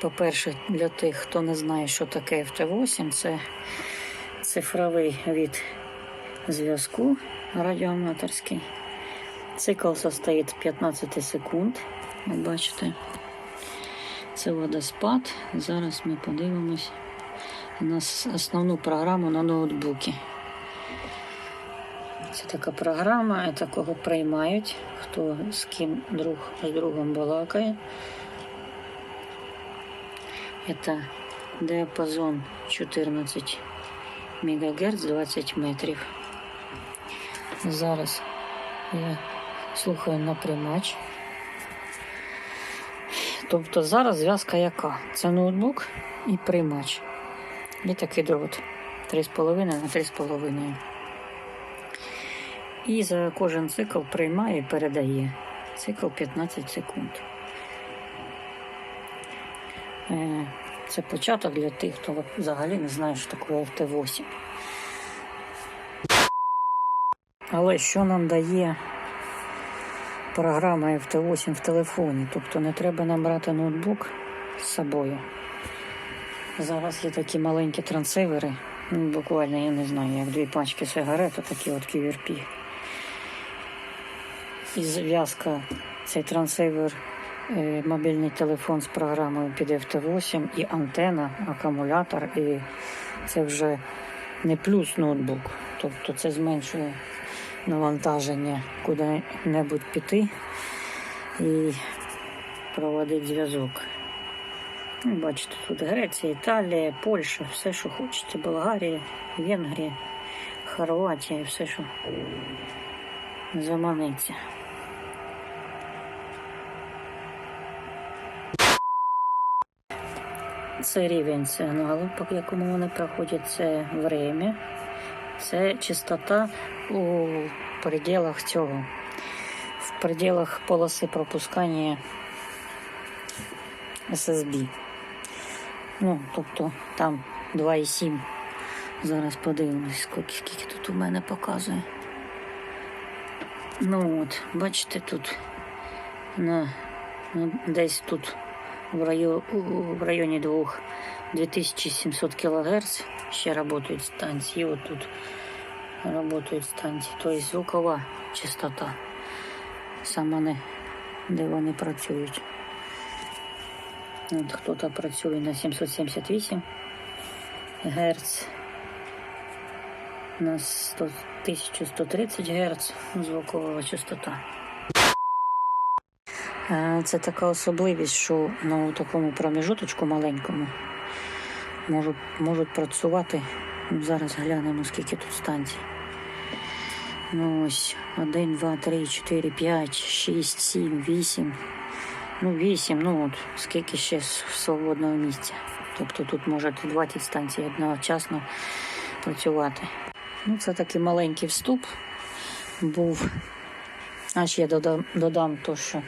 По-перше, для тих, хто не знає, що таке FT8, це цифровий від зв'язку радіоаматорський. Цикл состоїть 15 секунд. Ви бачите, це водоспад. Зараз ми подивимось на основну програму на ноутбуці. Це така програма, це кого приймають, хто з ким друг з другом балакає. Это диапазон 14 МГц 20 метрів. Зараз я слухаю напрямач. Тобто зараз зв'язка яка? Це ноутбук і приймач. І такий дрот 3,5 на 3,5. І за кожен цикл приймає і передає. Цикл 15 секунд. Е, Це початок для тих, хто взагалі не знає, що таке FT8. Але що нам дає програма FT8 в телефоні? Тобто не треба нам брати ноутбук з собою. Зараз є такі маленькі трансивери, ну, буквально, я не знаю, як дві пачки сигарет, такі от QRP. І зв'язка цей трансивер, е, мобільний телефон з програмою під FT8 і антена, акумулятор, і це вже не плюс ноутбук. Тобто це зменшує навантаження куди-небудь піти і проводить зв'язок. Ну, Бачите, тут Греція, Італія, Польща, все, що хочете, Болгарія, Венгрія, Хорватія, все, що заманиться. Це рівень сигналу, по якому вони проходять, це время, це частота у пределах цього, в пределах полоси пропускання SSB. Ну, тобто там 2,7. Зараз подивимось, скільки, скільки тут у мене показує. Ну от, бачите, тут на, ну, десь тут в, райо, у- в районі 2 2700 кГц ще працюють станції. От тут працюють станції. Тобто звукова частота. Саме не, де вони працюють. От хто-то працює на 778 Гц, на 100, 1130 Гц звукова частота. Е, Це така особливість, що на такому проміжуточку маленькому можуть, можуть працювати. ну, Зараз глянемо, скільки тут станцій. Ну ось 1, 2, 3, 4, 5, 6, 7, 8. Ну, 8, ну от скільки ще свободного місця. Тобто тут може 20 станцій одночасно працювати. Ну, це такий маленький вступ був. А ще додам, додам то, що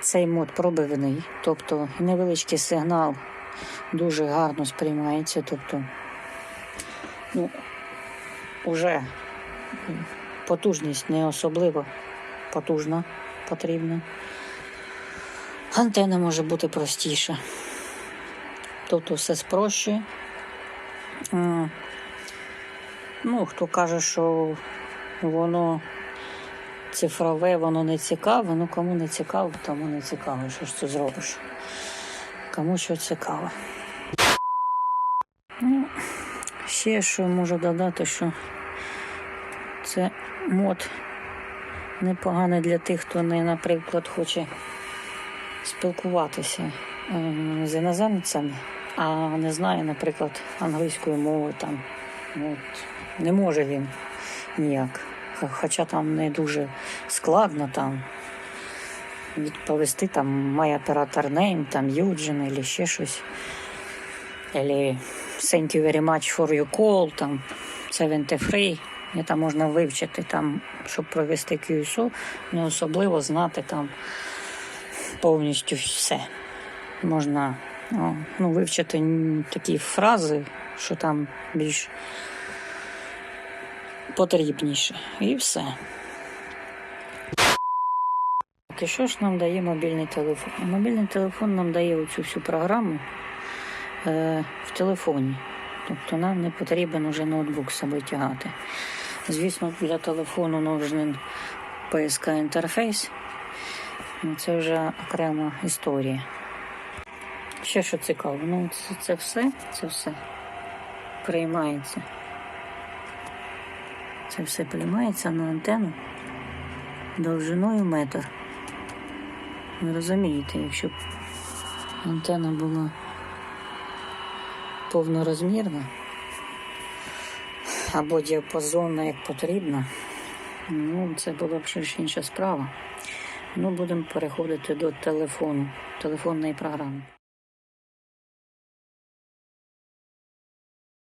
цей мод пробивний, тобто невеличкий сигнал дуже гарно сприймається. Тобто, ну, уже потужність не особливо потужна потрібна. Антенна може бути простіша. Тобто все спрощує. Ну, хто каже, що воно цифрове, воно не цікаве. Ну, кому не цікаво, тому не цікаво. Що ж це зробиш? Кому що цікаво. Ну, ще що можу додати, що це мод непоганий для тих, хто не, наприклад, хоче спілкуватися е, з іноземцями, а не знає, наприклад, англійської мови там. От, не може він ніяк. Хоча там не дуже складно там відповісти там my оператор name, там Юджин або ще щось. Або thank you very much for your call, там 73. І там можна вивчити, там, щоб провести QSO, не особливо знати там повністю все. Можна ну, вивчити такі фрази, що там більш потрібніше. І все. Так, і що ж нам дає мобільний телефон? Мобільний телефон нам дає оцю всю програму е, в телефоні. Тобто нам не потрібен уже ноутбук з собою тягати. Звісно, для телефону нужен PSK інтерфейс. Ну, Це вже окрема історія. Ще що цікаво, ну це, це все, це все приймається. Це все приймається на антенну довжиною метр. Ви розумієте, якщо б антенна була повнорозмірна або діапазонна, як потрібно, ну це була б ж інша справа. Ну, будемо переходити до телефону, телефонної програми.